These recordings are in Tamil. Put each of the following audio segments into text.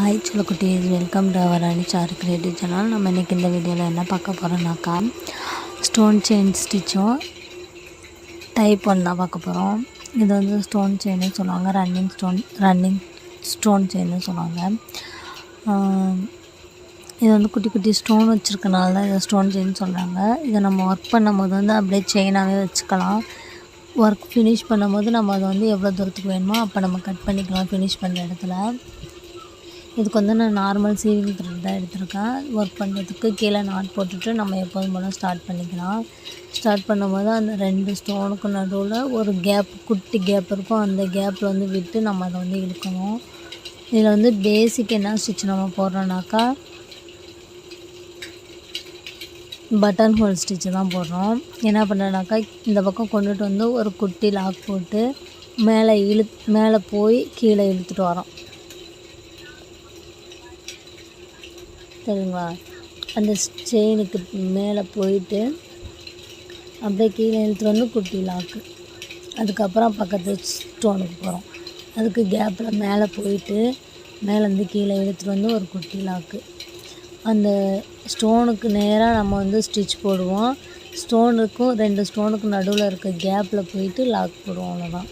ஹாய் சொல்லக்குட்டீஸ் welcome to our sir creative channel நம்ம இன்றைக்கி இந்த வீடியோவில் என்ன பார்க்க போகிறோம்னாக்கா ஸ்டோன் செயின் ஸ்டிச்சும் டைப் ஒன் தான் பார்க்க போகிறோம் இது வந்து ஸ்டோன் செயின்னு சொல்லுவாங்க. ரன்னிங் ஸ்டோன் ரன்னிங் ஸ்டோன் செயின்னு சொல்லுவாங்க. இது வந்து குட்டி குட்டி ஸ்டோன் வச்சுருக்கனால தான் இதை ஸ்டோன் செயின் சொல்கிறாங்க இதை நம்ம ஒர்க் பண்ணும்போது வந்து அப்படியே செயினாகவே வச்சுக்கலாம். ஒர்க் ஃபினிஷ் பண்ணும்போது நம்ம அதை வந்து எவ்வளோ தூரத்துக்கு வேணுமோ அப்போ நம்ம கட் பண்ணிக்கலாம் ஃபினிஷ் பண்ணுற இடத்துல. இதுக்கு வந்து நான் நார்மல் சீவிங் த்ரெட் தான் எடுத்திருக்கேன். ஒர்க் பண்ணுறதுக்கு கீழே நாட் போட்டுட்டு நம்ம எப்போதும் போல் ஸ்டார்ட் பண்ணிக்கலாம். ஸ்டார்ட் பண்ணும்போது அந்த ரெண்டு ஸ்டோனுக்கு நடுவில் ஒரு கேப் குட்டி கேப் இருக்கும். அந்த கேப்பில் வந்து விட்டு நம்ம அதை வந்து இழுக்கணும். இதில் வந்து பேசிக் என்ன ஸ்டிச் நம்ம போடுறோன்னாக்கா பட்டன் ஹோல் ஸ்டிச்சு தான் போடுறோம். என்ன பண்ணுறேனாக்கா இந்த பக்கம் கொண்டுட்டு வந்து ஒரு குட்டி லாக் போட்டு மேலே இழு மேலே போய் கீழே இழுத்துட்டு வரோம். சரிங்களா அந்த செயினுக்கு மேலே போயிட்டு அப்படியே கீழே இழுத்துட்டு வந்து குட்டி லாக்கு அதுக்கப்புறம் பக்கத்து ஸ்டோனுக்கு போகிறோம் அதுக்கு கேப்பில் மேலே போயிட்டு மேலேருந்து கீழே இழுத்துட்டு வந்து ஒரு குட்டி லாக்கு அந்த ஸ்டோனுக்கு நேராக நம்ம வந்து ஸ்டிச் போடுவோம். ஸ்டோனுக்கும் ரெண்டு ஸ்டோனுக்கு நடுவில் இருக்க கேப்பில் போயிட்டு லாக் போடுவோம் அவ்வளோதான்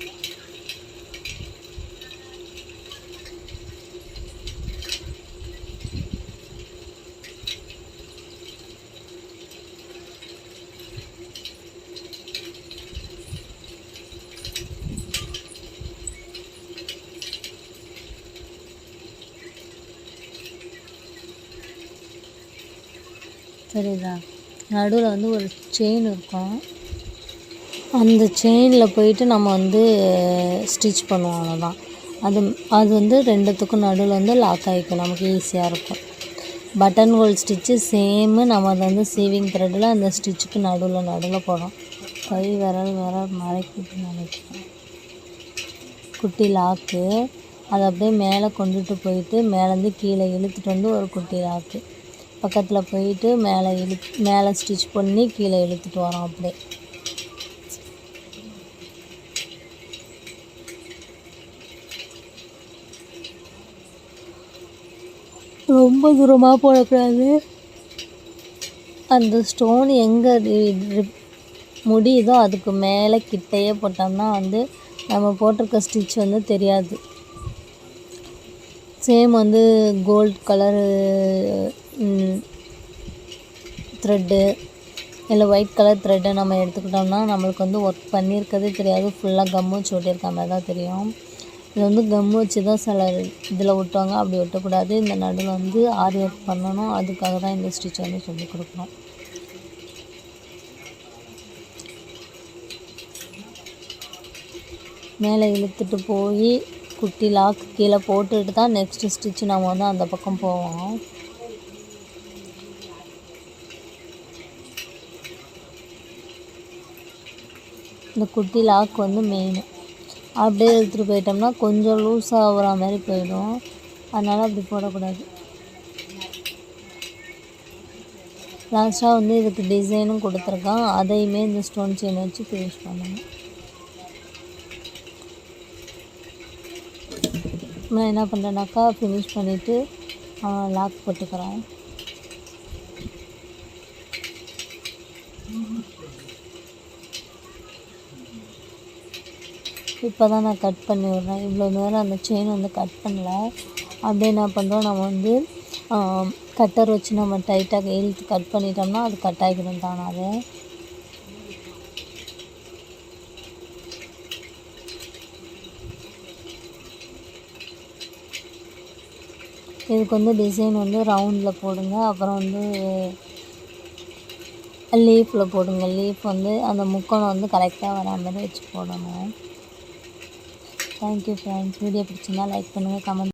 சரிதா நடுவில் வந்து ஒரு செயின் இருக்கும். அந்த செயினில் போயிட்டு நம்ம வந்து ஸ்டிச் பண்ணுவோம் அவ்வளோதான் அது அது வந்து ரெண்டுத்துக்கும் நடுவில் வந்து லாக் ஆகிக்கும் நமக்கு ஈஸியாக இருக்கும். பட்டன் ஹோல் ஸ்டிச்சு சேமு நம்ம அதை வந்து சேவிங் த்ரெட்டில் அந்த ஸ்டிச்சுக்கு நடுவில் நடுவில் போடும் கை விரல் விரல் மறைக்கிட்டு நினைக்கிறேன். குட்டி லாக்கு அதை அப்படியே மேலே கொண்டுட்டு போயிட்டு மேலேருந்து கீழே இழுத்துட்டு வந்து ஒரு குட்டி லாக்கு பக்கத்தில் போயிட்டு மேலே இழு மேலே ஸ்டிச் பண்ணி கீழே இழுத்துட்டு வரோம் அப்படியே. ரொம்ப தூரமாக போடக்கூடாது. அந்த ஸ்டோன் எங்கே முடியுதோ அதுக்கு மேலே கிட்டையே போட்டோம்னா வந்து நம்ம போட்டிருக்க ஸ்டிச் வந்து தெரியாது. சேம் வந்து கோல்ட் கலரு த்ரெட்டு இல்லை ஒயிட் கலர் த்ரெட்டை நம்ம எடுத்துக்கிட்டோம்னா நம்மளுக்கு வந்து ஒர்க் பண்ணியிருக்கதே தெரியாது. ஃபுல்லாக கம்மு வச்சு ஒட்டியிருக்க மாதிரி தான் தெரியும். இது வந்து கம்மு வச்சு தான் சில இதில் விட்டுவாங்க அப்படி ஒட்டக்கூடாது. இந்த நடுவில் வந்து ஆரி ஒர்க் பண்ணணும். அதுக்காக தான் இந்த ஸ்டிச் வந்து சொல்லி கொடுக்குறோம் மேலே இழுத்துட்டு போய் குட்டி லாக் கீழே போட்டுட்டு தான் நெக்ஸ்ட்டு ஸ்டிச்சு நம்ம வந்து அந்த பக்கம் போவோம். இந்த குட்டி லாக் வந்து மெயின் அப்படியே எடுத்துகிட்டு போயிட்டோம்னா கொஞ்சம் லூஸ் ஆகிற மாதிரி போயிடும். அதனால் அப்படி போடக்கூடாது. லாஸ்ட்டாக வந்து இதுக்கு டிசைனும் கொடுத்துருக்கான். அதையுமே இந்த ஸ்டோன் செயின் வச்சு ஃபினிஷ் பண்ணணும். நான் என்ன பண்ணுறேன்னாக்கா ஃபினிஷ் பண்ணிவிட்டு லாக் போட்டுக்கிறேன். இப்போ தான் நான் கட் பண்ணி விட்றேன். இவ்வளோ நேரம் அந்த செயின் வந்து கட் பண்ணல. அப்படியே என்ன பண்ணுறோம் நம்ம வந்து கட்டர் வச்சு நம்ம டைட்டாக இழுத்து கட் பண்ணிட்டோம்னா அது கட் ஆகிடும் தானாகவே இதுக்கு வந்து டிசைன் வந்து ரவுண்டில் போடுங்க. அப்புறம் வந்து லீஃபில் போடுங்க. லீஃப் வந்து அந்த முக்கோணம் வந்து கரெக்டாக வரா மாதிரி வச்சு போடணும். தேங்க்யூ ஃப்ரெண்ட்ஸ் வீடியோ பிடிச்சிங்கன்னா லைக் பண்ணுங்கள் கமெண்ட்